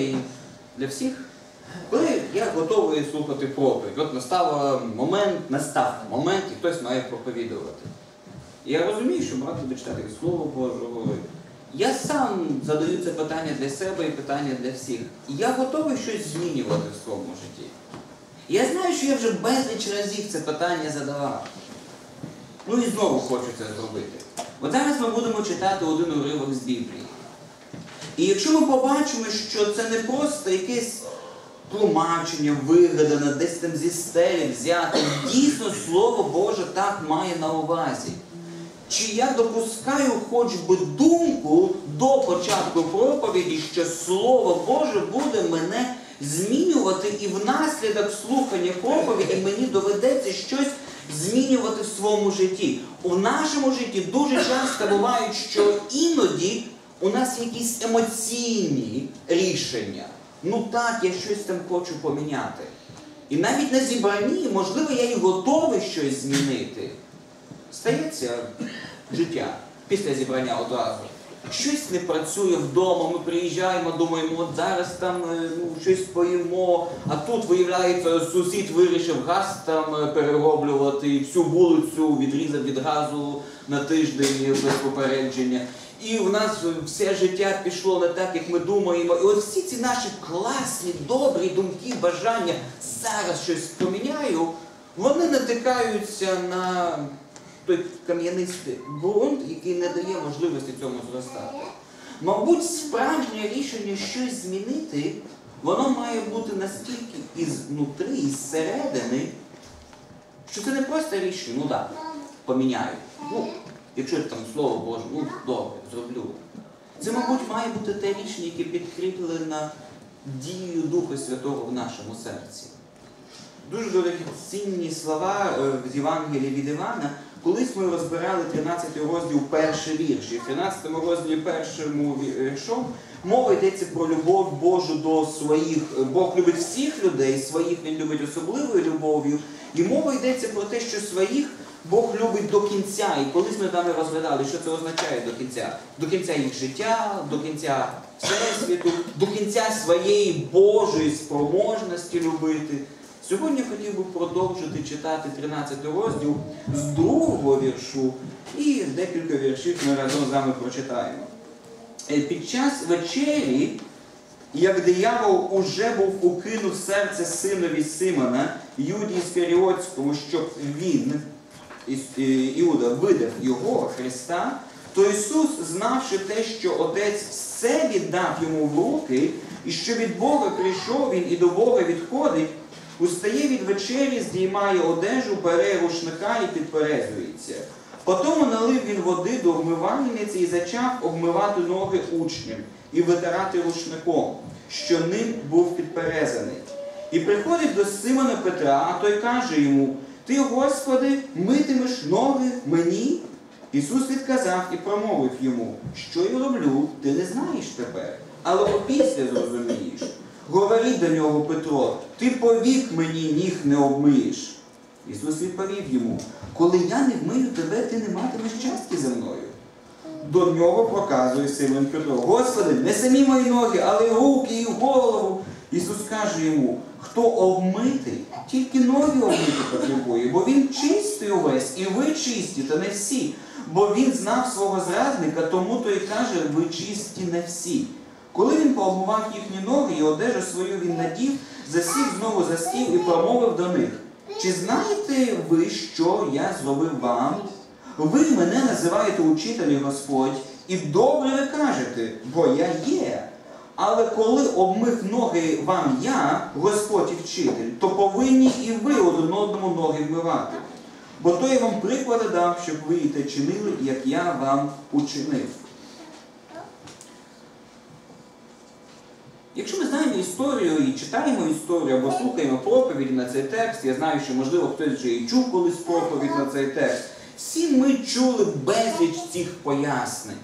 і для всіх. Коли я готовий слухати проповідь, от настав момент, настав момент, і хтось має проповідувати. Я розумію, що брат буде читати Слово Божого. Я сам задаю це питання для себе і питання для всіх. Я готовий щось змінювати в своєму житті. Я знаю, що я вже безліч разів це питання задавав. Ну і знову хочу це зробити. От зараз ми будемо читати один уривок з Біблії. І якщо ми побачимо, що це не просто якесь тлумачення, вигадане, десь там зі стелі взяте, дійсно Слово Боже так має на увазі. Чи я допускаю хоч би думку до початку проповіді, що Слово Боже буде мене змінювати, і внаслідок слухання проповіді мені доведеться щось змінювати в своєму житті. У нашому житті дуже часто бувають, що іноді у нас якісь емоційні рішення. Ну так, я щось там хочу поміняти. І навіть на зібранні, можливо, я і готовий щось змінити. Стається життя після зібрання одразу. Щось не працює вдома, ми приїжджаємо, думаємо, от зараз там е, ну, щось поїмо, а тут, виявляється, сусід вирішив газ там е, перероблювати, всю вулицю відрізав від газу на тиждень без попередження. І в нас все життя пішло не так, як ми думаємо. І от всі ці наші класні, добрі думки, бажання зараз щось поміняю, вони натикаються на той кам'янистий ґрунт, який не дає можливості цьому зростати. Мабуть, справжнє рішення щось змінити, воно має бути настільки ізнутри, із середини, що це не просто рішення, ну так, поміняю. Ну, якщо там слово Боже, ну добре, зроблю. Це, мабуть, має бути те рішення, яке підкріплене дію Духа Святого в нашому серці. Дуже дорогоцінні слова е, з Євангелія від Івана. Колись ми розбирали 13 розділ перший вірш. І в 13 розділі першому віршом мова йдеться про любов Божу до своїх. Бог любить всіх людей, своїх він любить особливою любов'ю. І мова йдеться про те, що своїх Бог любить до кінця. І колись ми там розглядали, що це означає до кінця. До кінця їх життя, до кінця Всесвіту, до кінця своєї Божої спроможності любити. Сьогодні хотів би продовжити читати 13 розділ з другого віршу і декілька віршів ми разом з вами прочитаємо. Е, Під час вечері, як диявол уже був укинув серце синові Симона, Юді Іскаріотському, щоб він, Іуда, видав його Христа, то Ісус, знавши те, що Отець все віддав йому в руки, і що від Бога прийшов він і до Бога відходить, Устає від вечері, здіймає одежу, бере рушника і підперезується. Потому налив він води до вмивальниці і зачав обмивати ноги учням і витирати рушником, що ним був підперезаний. І приходить до Симона Петра, а той каже йому: Ти, Господи, митимеш ноги мені? Ісус відказав і промовив йому, що я роблю, ти не знаєш тепер, але опісля зрозумієш. Говорить до нього Петро, ти повік мені ніг не обмиєш. Ісус відповів йому, коли я не вмию тебе, ти не матимеш частки за мною. До нього проказує Симон Петро, Господи, не самі мої ноги, але й руки і голову. Ісус каже йому, хто обмитий, тільки ноги обмити потребує, бо він чистий увесь, і ви чисті, та не всі. Бо він знав свого зрадника, тому то й каже, ви чисті не всі. Коли він пообмивав їхні ноги і одежу свою він надів, засів знову за стіл і промовив до них. Чи знаєте ви, що я зробив вам? Ви мене називаєте учителі Господь, і добре ви кажете, бо я є. Але коли обмив ноги вам я, Господь і вчитель, то повинні і ви один одному ноги вмивати. Бо то я вам приклади дав, щоб ви і те чинили, як я вам учинив. Якщо ми знаємо історію і читаємо історію або слухаємо проповіді на цей текст, я знаю, що можливо хтось вже і чув колись проповідь на цей текст. Всі ми чули безліч цих пояснень.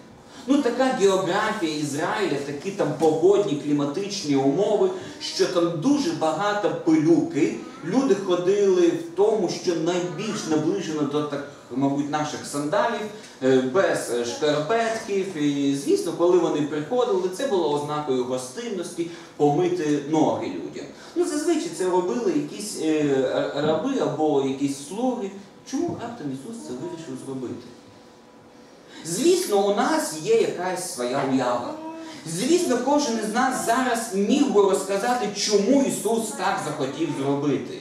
Ну, така географія Ізраїля, такі там погодні кліматичні умови, що там дуже багато пилюки. Люди ходили в тому, що найбільш наближено до так мабуть, наших сандалів, е, без е, шкарпетків. І, звісно, коли вони приходили, це було ознакою гостинності помити ноги людям. Ну, зазвичай це робили якісь е, раби або якісь слуги. Чому раптом Ісус це вирішив зробити? Звісно, у нас є якась своя уява. Звісно, кожен із нас зараз міг би розказати, чому Ісус так захотів зробити.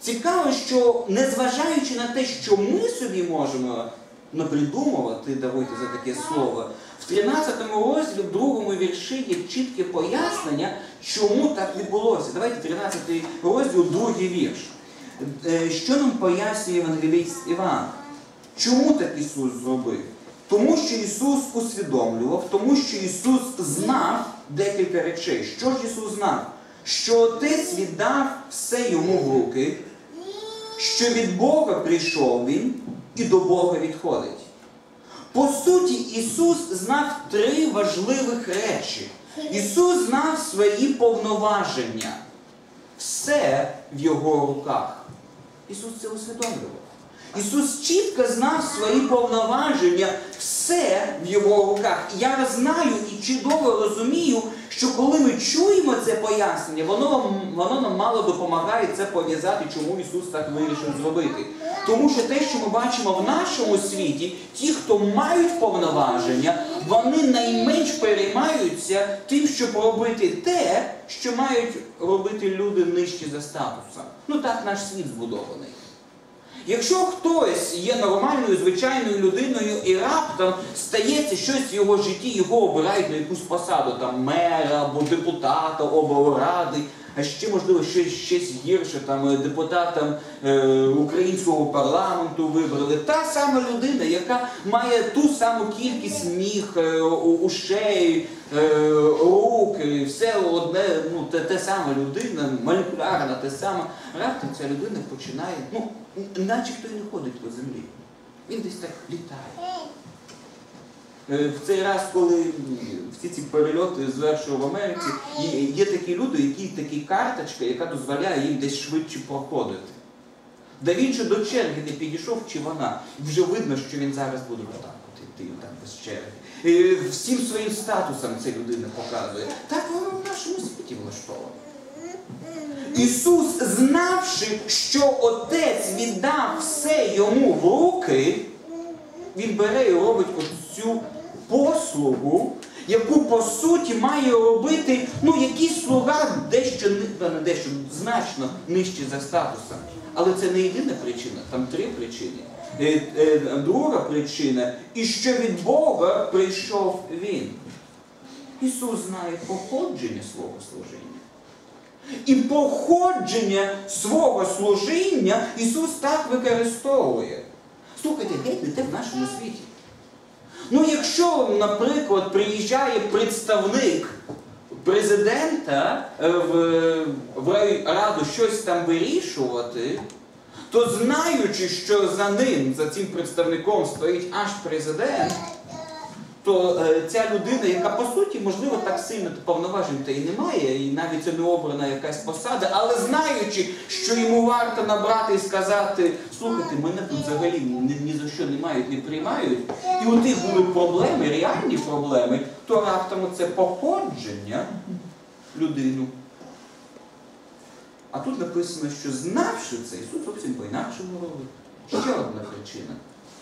Цікаво, що незважаючи на те, що ми собі можемо напридумувати, давайте за таке слово, в 13 розділі, в другому вірші є чітке пояснення, чому так відбулося. Давайте 13 розділ, другий вірш. Е, Що нам пояснює Євангеліст Іван? Чому так Ісус зробив? Тому що Ісус усвідомлював, тому що Ісус знав декілька речей. Що ж Ісус знав? Що Отець віддав все йому в руки, що від Бога прийшов Він і до Бога відходить. По суті, Ісус знав три важливих речі. Ісус знав свої повноваження. Все в Його руках. Ісус це усвідомлював. Ісус чітко знав свої повноваження, все в його руках. І я знаю і чудово розумію, що коли ми чуємо це пояснення, воно, воно нам мало допомагає це пов'язати, чому Ісус так вирішив зробити. Тому що те, що ми бачимо в нашому світі, ті, хто мають повноваження, вони найменш переймаються тим, щоб робити те, що мають робити люди нижчі за статусом. Ну так наш світ збудований. Якщо хтось є нормальною, звичайною людиною і раптом стається щось в його житті, його обирають на якусь посаду, там мера або депутата, облради, а ще, можливо, щось, щось гірше, там е, депутатам е, українського парламенту вибрали. Та сама людина, яка має ту саму кількість ніг, е, ушей, е, рук, і все одне, ну, те, те саме людина, молекулярна, те саме. Раптом ця людина починає, ну, наче хто і не ходить по землі. Він десь так літає. Е, В цей раз, коли всі ці перельоти звершую в Америці, є, є такі люди, які такі карточка, яка дозволяє їм десь швидше проходити. Да він ще до черги не підійшов, чи вона. Вже видно, що він зараз буде отак от іти так без черги. Е, Всім своїм статусом ця людина показує. Так воно в нашому світі влаштовано. Ісус, знавши, що Отець віддав все йому в руки, Він бере і робить оцю послугу, яку по суті має робити ну, якийсь слуга дещо дещо значно нижче за статусом. Але це не єдина причина, там три причини. Е, е, Друга причина, і що від Бога прийшов Він. Ісус знає походження свого служіння. І походження свого служіння Ісус так використовує. Слухайте, геть не те в нашому світі. Ну, якщо, наприклад, приїжджає представник президента е, в, в раду щось там вирішувати, то знаючи, що за ним, за цим представником стоїть аж президент, то е, ця людина, яка по суті, можливо, так сильно повноважень та і немає, і навіть це не обрана якась посада, але знаючи, що йому варто набрати і сказати, слухайте, мене тут взагалі ні, ні за що не мають, не приймають, і у тих були проблеми, реальні проблеми, то раптом це походження людину. А тут написано, що знавши це, Ісус зовсім по-інакшому робить. Ще одна причина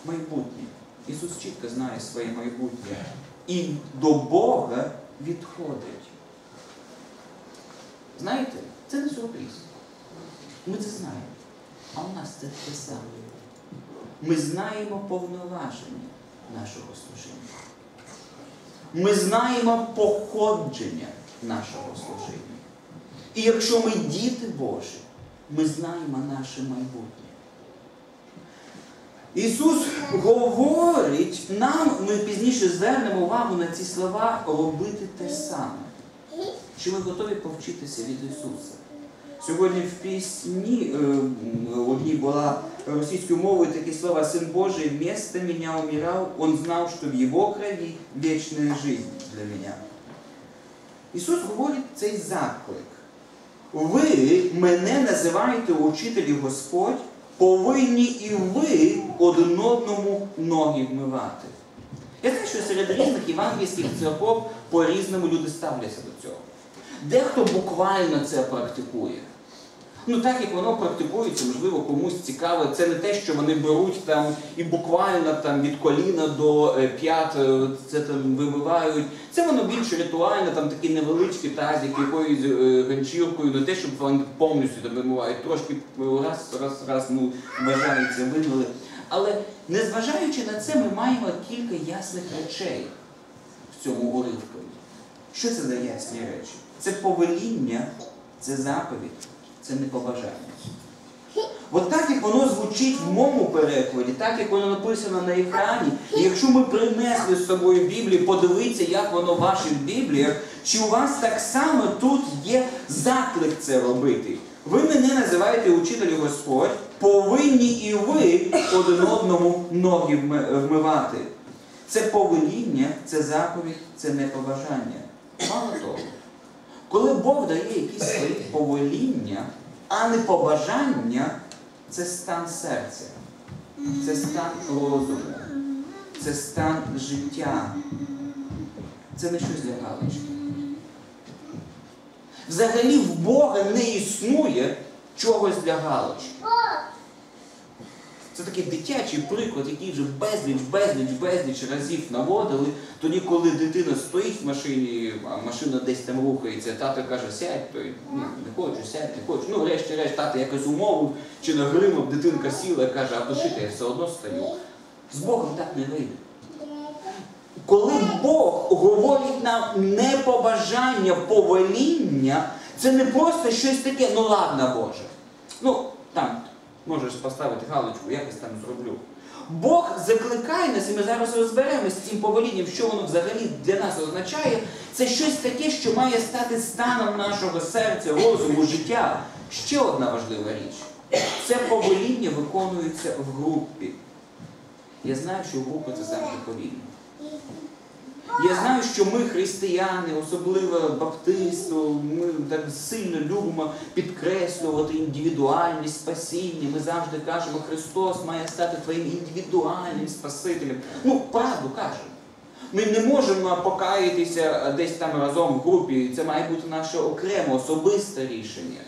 майбутнє. Ісус чітко знає своє майбутнє і до Бога відходить. Знаєте, це не сюрприз. Ми це знаємо. А у нас це те саме. Ми знаємо повноваження нашого служіння. Ми знаємо походження нашого служіння. І якщо ми діти Божі, ми знаємо наше майбутнє. Ісус говорить нам, ми пізніше звернемо увагу на ці слова, робити те саме. Чи ми готові повчитися від Ісуса? Сьогодні в пісні е, одній була російською мовою такі слова «Сын Божий вместо меня умирал, Он знал, что в Его крови вечная жизнь для меня». Ісус говорить цей заклик. Ви мене називаєте учитель і Господь, повинні і ви один одному ноги вмивати. Я знаю, що серед різних євангельських церков по-різному люди ставляться до цього. Дехто буквально це практикує. Ну так як воно практикується, можливо, комусь цікаво. Це не те, що вони беруть там і буквально там від коліна до е, п'ят е, це там вимивають. Це воно більш ритуально, там такий невеличкий тазик, якоюсь е, ганчіркою, не те, щоб вони повністю там вимивають. Трошки раз, раз, раз, ну, вважається, вимили. Але незважаючи на це, ми маємо кілька ясних речей в цьому уривку. Що це за ясні речі? Це повеління, це заповідь, це не побажання. От так як воно звучить в моєму перекладі, так як воно написано на екрані, і якщо ми принесли з собою Біблію, подивіться, як воно в ваших Бібліях, чи у вас так само тут є заклик це робити. Ви мене називаєте учителю Господь, повинні і ви один одному ноги вмивати. Це повеління, це заповідь, це не побажання. Мало того, коли Бог дає якісь свої повеління, а не побажання, це стан серця, це стан розуму, це стан життя. Це не щось для галочки. Взагалі в Бога не існує чогось для галочки. Це такий дитячий приклад, який вже безліч, безліч, безліч разів наводили. Тоді, коли дитина стоїть в машині, а машина десь там рухається, тато каже, сядь, той ну, не хочу, сядь, не хочу. Ну, врешті-решт, тато якось умовив, чи нагримав, дитинка сіла і каже, а душити я все одно стою. З Богом так не вийде. Коли Бог говорить нам не побажання, повеління, це не просто щось таке, ну ладно, Боже. Ну, там, можеш поставити галочку, якось там зроблю. Бог закликає нас, і ми зараз розберемося з цим повелінням, що воно взагалі для нас означає. Це щось таке, що має стати станом нашого серця, розуму, життя. Ще одна важлива річ. Це повеління виконується в групі. Я знаю, що група це завжди повільно. Я знаю, що ми, християни, особливо баптисти, ми так сильно любимо підкреслювати індивідуальність спасіння. Ми завжди кажемо, Христос має стати твоїм індивідуальним Спасителем. Ну, правду кажемо. Ми не можемо покаятися десь там разом в групі. Це має бути наше окреме, особисте рішення.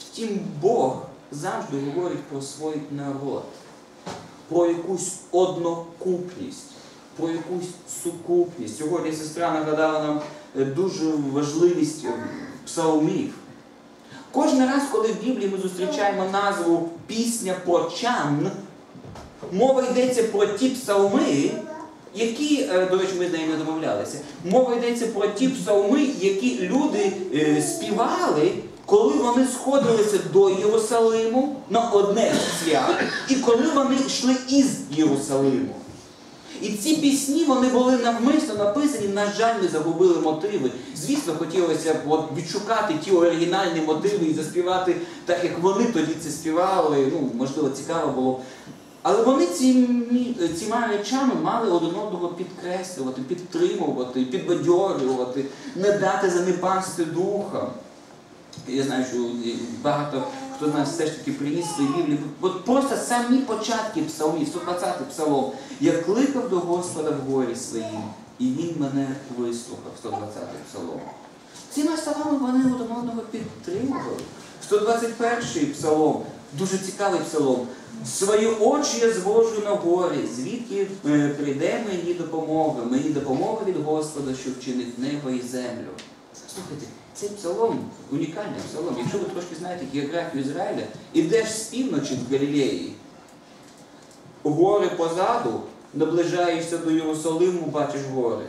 Втім, Бог завжди говорить про свій народ, про якусь однокупність про якусь сукупність. Сьогодні сестра нагадала нам е, дуже важливість е, псалмів. Кожен раз, коли в Біблії ми зустрічаємо назву Пісня про чан, мова йдеться про ті псалми, які, е, до речі, ми з нею не домовлялися, мова йдеться про ті псалми, які люди співали, коли вони сходилися до Єрусалиму на одне з свят, і коли вони йшли із Єрусалиму. І ці пісні вони були навмисно написані, на жаль, ми загубили мотиви. Звісно, хотілося б от, відшукати ті оригінальні мотиви і заспівати так, як вони тоді це співали. Ну, можливо, цікаво було. Але вони цими, цими речами мали один одного підкреслювати, підтримувати, підбадьорювати, не дати занепасти духа. Я знаю, що багато хто нас все ж таки приніс свої Біблії. От просто самі початки псалмів, 120 псалом. Я кликав до Господа в горі своїм, і Він мене вислухав, 120 псалом. Цими словами вони один одного підтримували. 121 псалом, дуже цікавий псалом. Свої очі я звожу на горі, звідки е, прийде мені допомога. Мені допомога від Господа, що вчинив небо і землю. Слухайте, цей псалом унікальний псалом. Якщо ви трошки знаєте географію Ізраїля, ідеш з півночі в Галілеї, гори позаду, наближаєшся до Єрусалиму, бачиш гори.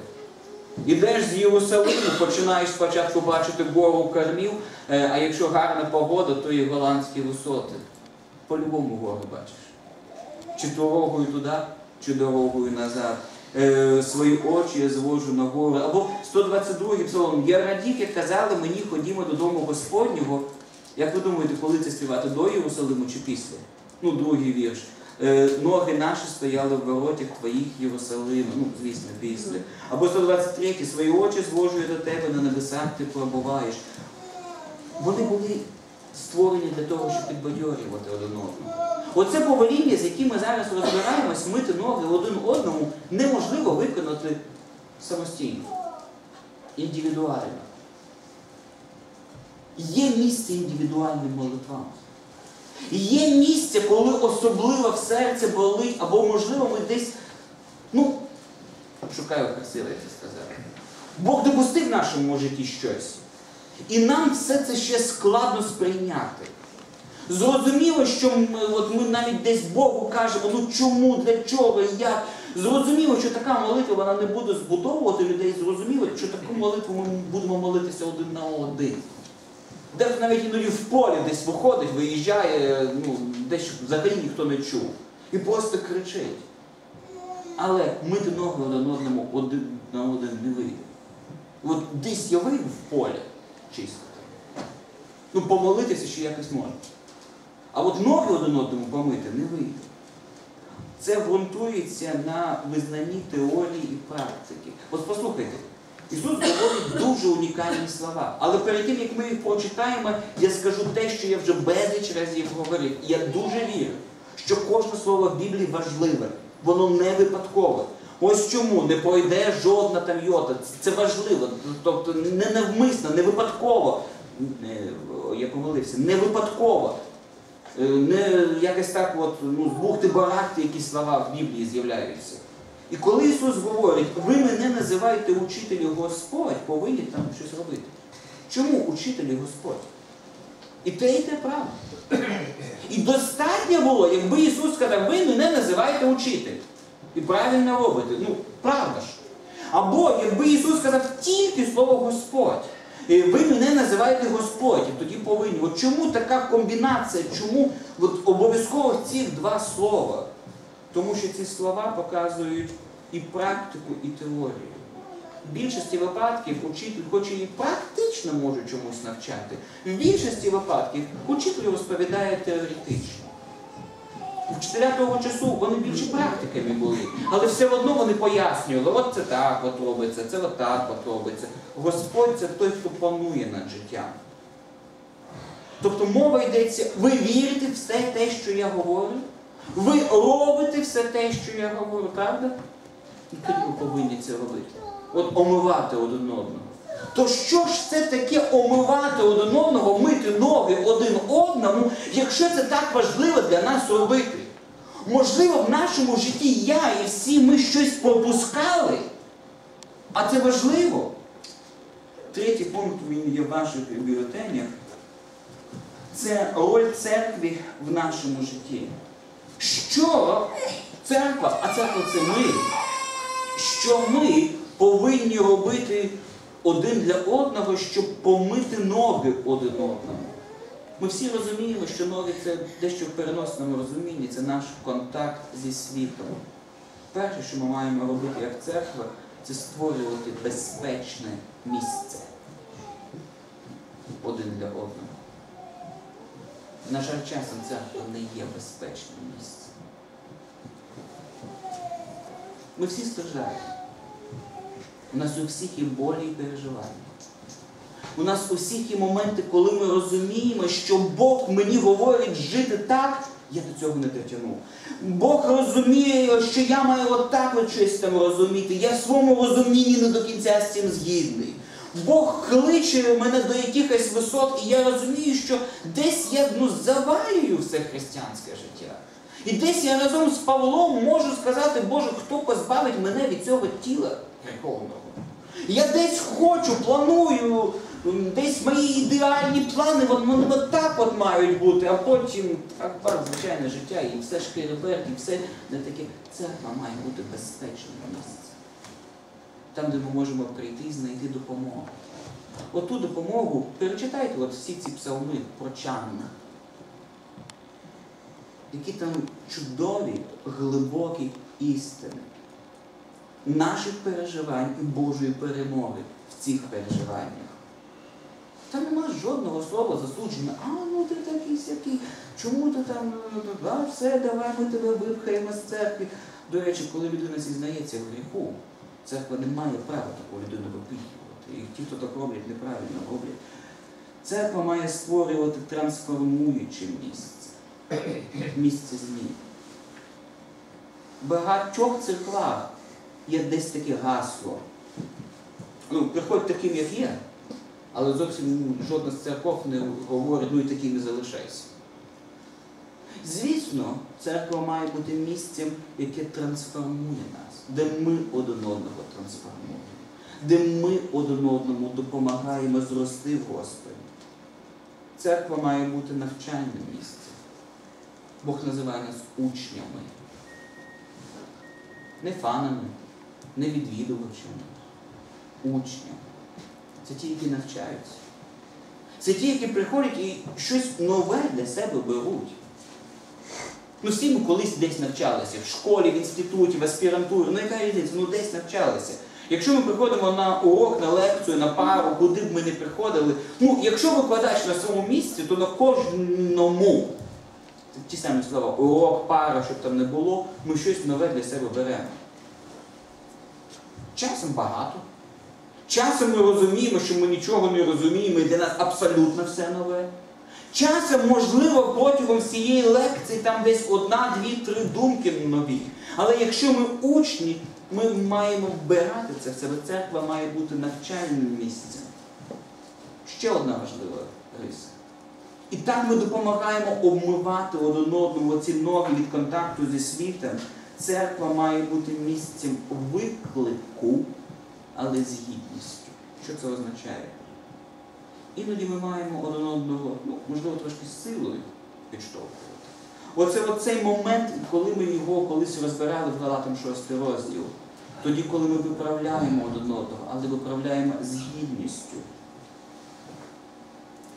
Ідеш з Єрусалиму, починаєш спочатку бачити гору Кармів, е, а якщо гарна погода, то і голландські висоти. По-любому гори бачиш. Чи дорогою туди, чи дорогою назад. Е, свої очі я звожу на гори. Або 122-й псалом. Я радів, як казали мені, ходімо додому Господнього. Як ви думаєте, коли це співати? До Єрусалиму чи після? Ну, другий вірш. Е, ноги наші стояли в воротях твоїх Єрусалиму. Ну, звісно, після. Або 123-й, свої очі звожу до тебе на небесах ти пробуваєш. Вони були створені для того, щоб підбадьорювати один одного. Оце повеління, з яким ми зараз розбираємось, мити ноги один одному, неможливо виконати самостійно, індивідуально. Є місце індивідуальним молитвам. Є місце, коли особливо в серці болить, або, можливо, ми десь, ну, шукаю красиво, як це сказати. Бог допустив в нашому житті щось. І нам все це ще складно сприйняти. Зрозуміло, що ми, от ми навіть десь Богу кажемо, ну чому, для чого, як. Зрозуміло, що така молитва вона не буде збудовувати людей. Зрозуміло, що таку молитву ми будемо молитися один на один. Де навіть іноді в полі десь виходить, виїжджає, ну, десь взагалі ніхто не чув. І просто кричить. Але ноги один одному один на один не вийде. От десь я вийду в поле чисто. Ну, помолитися ще якось можна. А от ноги один одному помити не вийде. Це ґрунтується на визнанні теорії і практики. От послухайте, Ісус говорить дуже унікальні слова. Але перед тим, як ми їх прочитаємо, я скажу те, що я вже безліч разів говорив. І я дуже вірю, що кожне слово в Біблії важливе, воно не випадкове. Ось чому не пройде жодна там йота. Це важливо. Тобто не навмисно, не випадково. Я помилився, не випадково. Е, Не якось так, от, ну, з бухти барахти якісь слова в Біблії з'являються. І коли Ісус говорить, ви мене називаєте учителю Господь, повинні там щось робити. Чому учителю Господь? І те, і те правда. І достатньо було, якби Ісус сказав, ви мене називаєте учитель. І правильно робите. Ну, правда ж. Або якби Ісус сказав тільки слово Господь. І ви мене називаєте Господь, і тоді повинні. От чому така комбінація? Чому обов'язково ці два слова? Тому що ці слова показують і практику, і теорію. В більшості випадків учитель, хоч і практично може чомусь навчати, в більшості випадків учитель розповідає теоретично. Вчителя того часу вони більше практиками були, але все одно вони пояснювали, от це так от це от так от. Господь це той, хто панує над життям. Тобто мова йдеться, ви вірите в все те, що я говорю, ви робите все те, що я говорю, правда? І тоді ви повинні це робити. От омивати один одного. То що ж це таке омивати один одного, мити ноги один одному, якщо це так важливо для нас робити? Можливо, в нашому житті я і всі ми щось пропускали, а це важливо. Третій пункт він є в ваших бюлетенях. Це роль церкви в нашому житті. Що церква, а церква це ми, що ми повинні робити один для одного, щоб помити ноги один одному. Ми всі розуміємо, що ноги це дещо в переносному розумінні, це наш контакт зі світом. Перше, що ми маємо робити як церква, це створювати безпечне місце один для одного. На жаль, часом церква не є безпечним місцем. Ми всі страждаємо. У нас у всіх є болі і переживання. У нас у всіх є моменти, коли ми розуміємо, що Бог мені говорить жити так, я до цього не дотягнув. Бог розуміє, що я маю отак от щось там розуміти. Я в своєму розумінні не до кінця з цим згідний. Бог кличе мене до якихось висот, і я розумію, що десь я ну, завалюю все християнське життя. І десь я разом з Павлом можу сказати, Боже, хто позбавить мене від цього тіла гріховного? Я десь хочу, планую, десь мої ідеальні плани, вони вони от так от мають бути, а потім так звичайне життя, і все ж кереберт, і все не таке. Церква має бути безпечним місцем. Там, де ми можемо прийти і знайти допомогу. Оту допомогу перечитайте от всі ці псалми про Чанна. Які там чудові, глибокі істини наших переживань і Божої перемоги в цих переживаннях. Там нема жодного слова засудження, а ну ти такий сякий, чому ти там, а все, давай ми тебе випхаємо з церкви. До речі, коли людина зізнається в гріху, церква не має права таку людину випихувати. І ті, хто так роблять, неправильно роблять. Церква має створювати трансформуюче місце, місце змін. В багатьох церквах є десь таке гасло. Ну, приходь таким, як є, але зовсім жодна з церков не говорить, ну і таким і залишайся. Звісно, церква має бути місцем, яке трансформує нас, де ми один одного трансформуємо, де ми один одному допомагаємо зрости в Господі. Церква має бути навчальним місцем. Бог називає нас учнями. Не фанами, не відвідувачами, учнями. Це ті, які навчаються. Це ті, які приходять і щось нове для себе беруть. Ну, всі ми колись десь навчалися, в школі, в інституті, в аспірантурі, ну яка різниця, ну десь навчалися. Якщо ми приходимо на урок, на лекцію, на пару, куди б ми не приходили, ну, якщо викладач на своєму місці, то на кожному, ті самі слова, урок, пара, щоб там не було, ми щось нове для себе беремо. Часом багато. Часом ми розуміємо, що ми нічого не розуміємо, і для нас абсолютно все нове. Часом, можливо, протягом всієї лекції там десь одна, дві, три думки нові. Але якщо ми учні, ми маємо вбирати це в себе. Церква має бути навчальним місцем. Ще одна важлива риса. І так ми допомагаємо обмивати один одному ці ноги від контакту зі світом. Церква має бути місцем виклику, але з гідністю. Що це означає? Іноді ми маємо один одного, ну, можливо, трошки силою підштовхувати. Оце оцей момент, коли ми його колись розбирали в Галатам 6 розділ. Тоді, коли ми виправляємо один одного, але виправляємо з гідністю.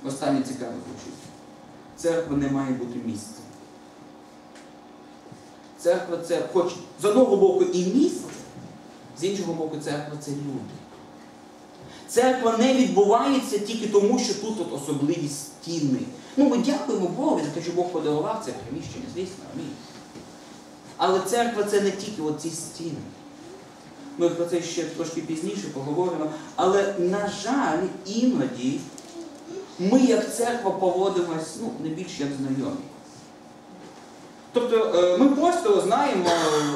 Останнє цікаве звучить. Церква не має бути місцем. Церква це, хоч з одного боку і місце, з іншого боку, церква це люди. Церква не відбувається тільки тому, що тут от особливі стіни. Ну, ми дякуємо Богу за те, що Бог подарував це приміщення, звісно, амінь. Але церква це не тільки оці стіни. Ми про це ще трошки пізніше поговоримо. Але, на жаль, іноді ми як церква поводимось ну, не більш як знайомі. Тобто е, ми просто знаємо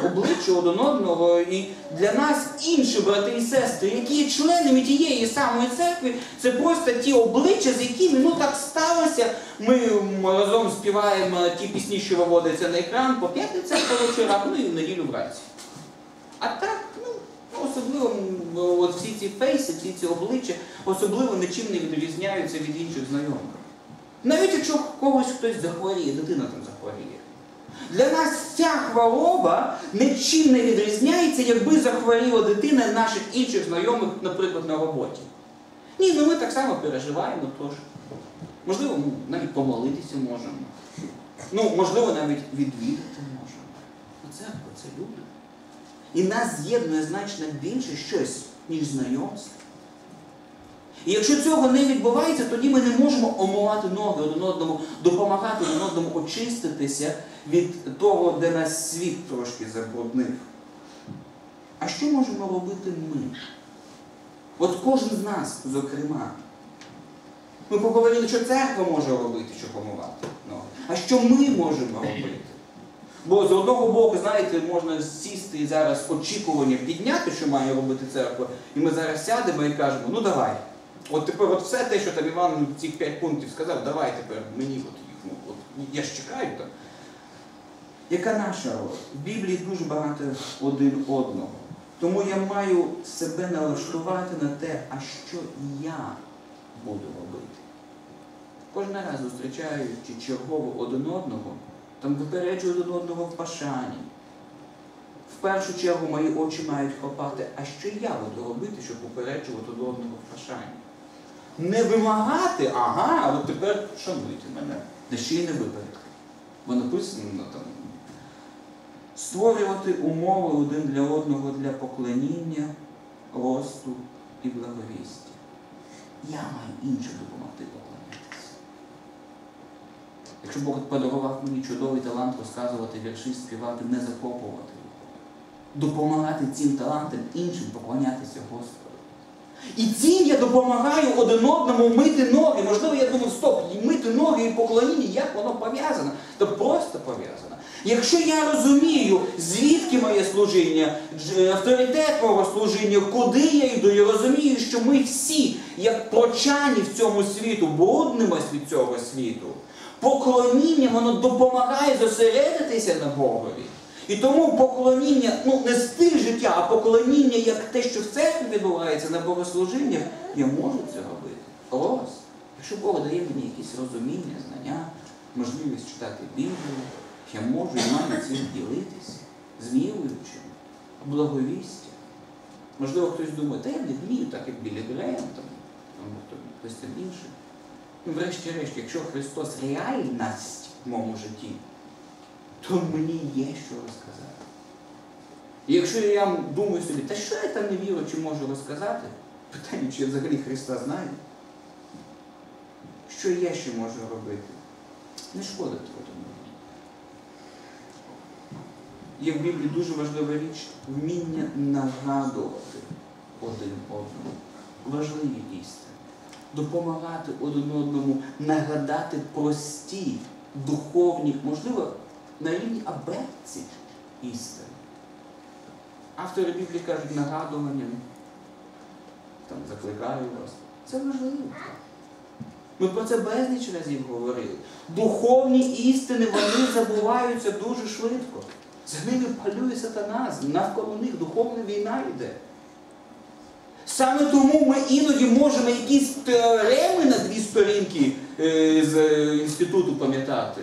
обличчя один одного, і для нас інші брати і сестри, які є членами тієї самої церкви, це просто ті обличчя, з якими ну так сталося. Ми разом співаємо ті пісні, що виводяться на екран по п'ятницях по вечорах, ну і в неділю вранці. А так, ну, особливо от всі ці фейси, всі ці обличчя, особливо нічим не відрізняються від інших знайомих. Навіть якщо когось хтось захворіє, дитина там захворіє. Для нас ця хвороба нічим не відрізняється, якби захворіла дитина наших інших знайомих, наприклад, на роботі. Ні, ну ми так само переживаємо тож. Можливо, навіть помолитися можемо. Ну, можливо, навіть відвідати можемо. А церква це люди. І нас з'єднує значно більше щось, ніж знайомство. І якщо цього не відбувається, тоді ми не можемо омивати ноги один одному, допомагати один одному очиститися від того, де нас світ трошки забруднив. А що можемо робити ми? От кожен з нас, зокрема. Ми поговорили, що церква може робити, щоб помивати ноги. А що ми можемо робити? Бо з одного боку, знаєте, можна сісти і зараз очікування підняти, що має робити церква, і ми зараз сядемо і кажемо, ну давай. От тепер от все те, що там Іван цих п'ять пунктів сказав, давай тепер мені от їх, ну, от, я ж чекаю там. Яка наша роль? В Біблії дуже багато один одного. Тому я маю себе налаштувати на те, а що я буду робити. Кожен раз зустрічаючи чергово один одного, там випереджую один одного в пашані. В першу чергу мої очі мають хопати, а що я буду робити, щоб попереджувати один одного в пашані? Не вимагати, ага, от тепер шануйте мене, де ще й не випередки. Бо написано там. Створювати умови один для одного для поклоніння, росту і благовістя. Я маю іншим допомогти поклонятися. Якщо Бог подарував мені чудовий талант розказувати вірші, співати, не захоплювати його. Допомагати цим талантам іншим поклонятися Господу. І цим я допомагаю один одному мити ноги. Можливо, я думав, стоп, мити ноги і поклоніння, як воно пов'язано? То просто пов'язано. Якщо я розумію, звідки моє служіння, авторитет мого служіння, куди я йду, і розумію, що ми всі, як прочані в цьому світу, бруднимось від цього світу, поклоніння воно допомагає зосередитися на Богові. І тому поклоніння, ну не стиль життя, а поклоніння як те, що в церкві відбувається на богослужіннях, я можу це робити. Ось. Якщо Бог дає мені якісь розуміння, знання, можливість читати Біблію, я можу і маю цим ділитися з віруючим, благовістя. Можливо, хтось думає, та я не вмію, так як Білі Греєм, там, або хто- хтось там інший. Ну, врешті-решт, якщо Христос реальність в моєму житті, то мені є що розказати. І якщо я думаю собі, та що я там не вірю, чи можу розказати, питання, чи я взагалі Христа знаю, що я ще можу робити? Не шкодити один одному. Є в Біблії дуже важлива річ вміння нагадувати один одному. Важливі істини. Допомагати один одному нагадати прості, духовні, можливо, на рівні абетці істини. Автори Біблії кажуть нагадуванням, там закликаю вас. Це важливо. Ми про це безліч разів говорили. Духовні істини вони забуваються дуже швидко. За ними палює сатана, навколо них духовна війна йде. Саме тому ми іноді можемо якісь теореми на дві сторінки е, з е, інституту пам'ятати.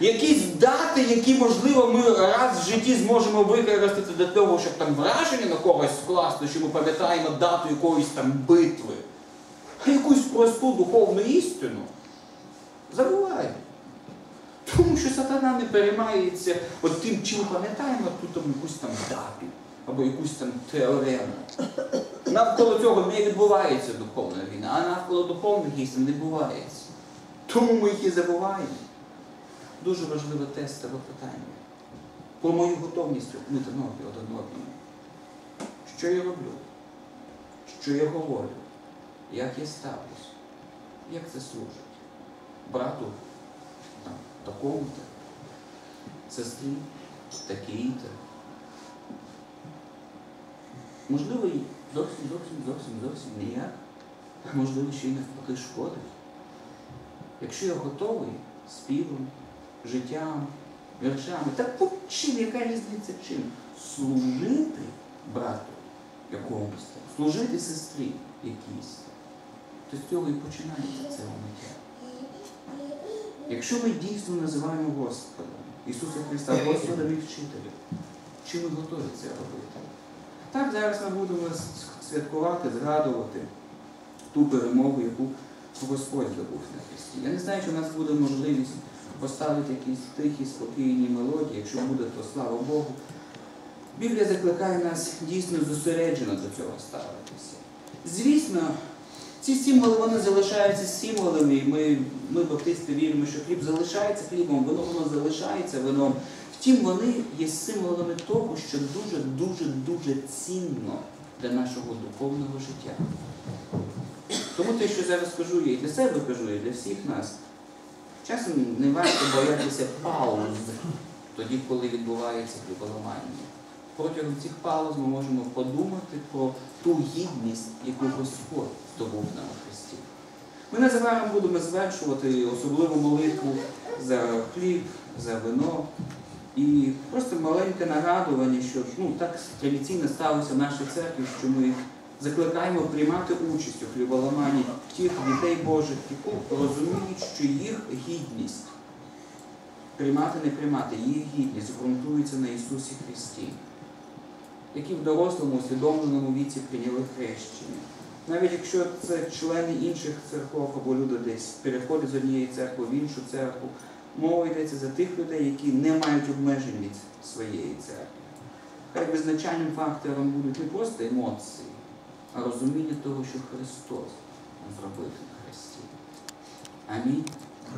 Якісь дати, які, можливо, ми раз в житті зможемо використати для того, щоб там враження на когось скласти, що ми пам'ятаємо дату якоїсь там битви. А якусь просту духовну істину забуваємо. Тому що сатана не переймається от тим, чим пам'ятаємо тут там якусь там дату або якусь там теорему. Навколо цього не відбувається духовна війна, а навколо духовних істин не відбувається. Тому ми їх і забуваємо. Дуже важливе тестове питання. Про мою готовність мити ноги один одному. Що я роблю? Що я говорю? Як я ставлюсь? Як це служить? Брату такому-то, сестрі, такій-то. Можливо, зовсім, зовсім, зовсім, зовсім ніяк. Можливо, ще й навпаки шкодить. Якщо я готовий співом, життям, віршами, так по чим, яка різниця чим? Служити брату якомусь, служити сестрі якійсь. То з цього і починається це життя. Якщо ми дійсно називаємо Господа, Ісуса Христа, Господом і вчителем, чи ми готові це робити? Так, зараз ми будемо святкувати, згадувати ту перемогу, яку Господь здобув на Христі. Я не знаю, чи у нас буде можливість поставити якісь тихі, спокійні мелодії. Якщо буде, то слава Богу. Біблія закликає нас дійсно зосереджено до цього ставитися. Звісно, ці символи вони залишаються символами, і ми, ми баптисти, віримо, що хліб залишається хлібом, воно воно залишається вином. Втім, вони є символами того, що дуже, дуже, дуже цінно для нашого духовного життя. Тому те, що зараз кажу, я і для себе кажу, і для всіх нас. Часом не варто боятися пауз тоді, коли відбувається хліболамання. Протягом цих пауз ми можемо подумати про ту гідність, яку Господь здобув нам у Христі. Ми незабаром будемо звершувати особливу молитву за хліб, за вино. І просто маленьке нагадування, що ну, так традиційно сталося в нашій церкві, що ми закликаємо приймати участь у хліболаманні тих дітей Божих, які розуміють, що їх гідність приймати, не приймати, їх гідність ґрунтується на Ісусі Христі, які в дорослому, усвідомленому віці прийняли хрещення. Навіть якщо це члени інших церков або люди десь переходять з однієї церкви в іншу церкву, мова йдеться за тих людей, які не мають обмежень від своєї церкви. Хай визначальним фактором будуть не просто емоції, а розуміння того, що Христос зробив на Христі. Амінь.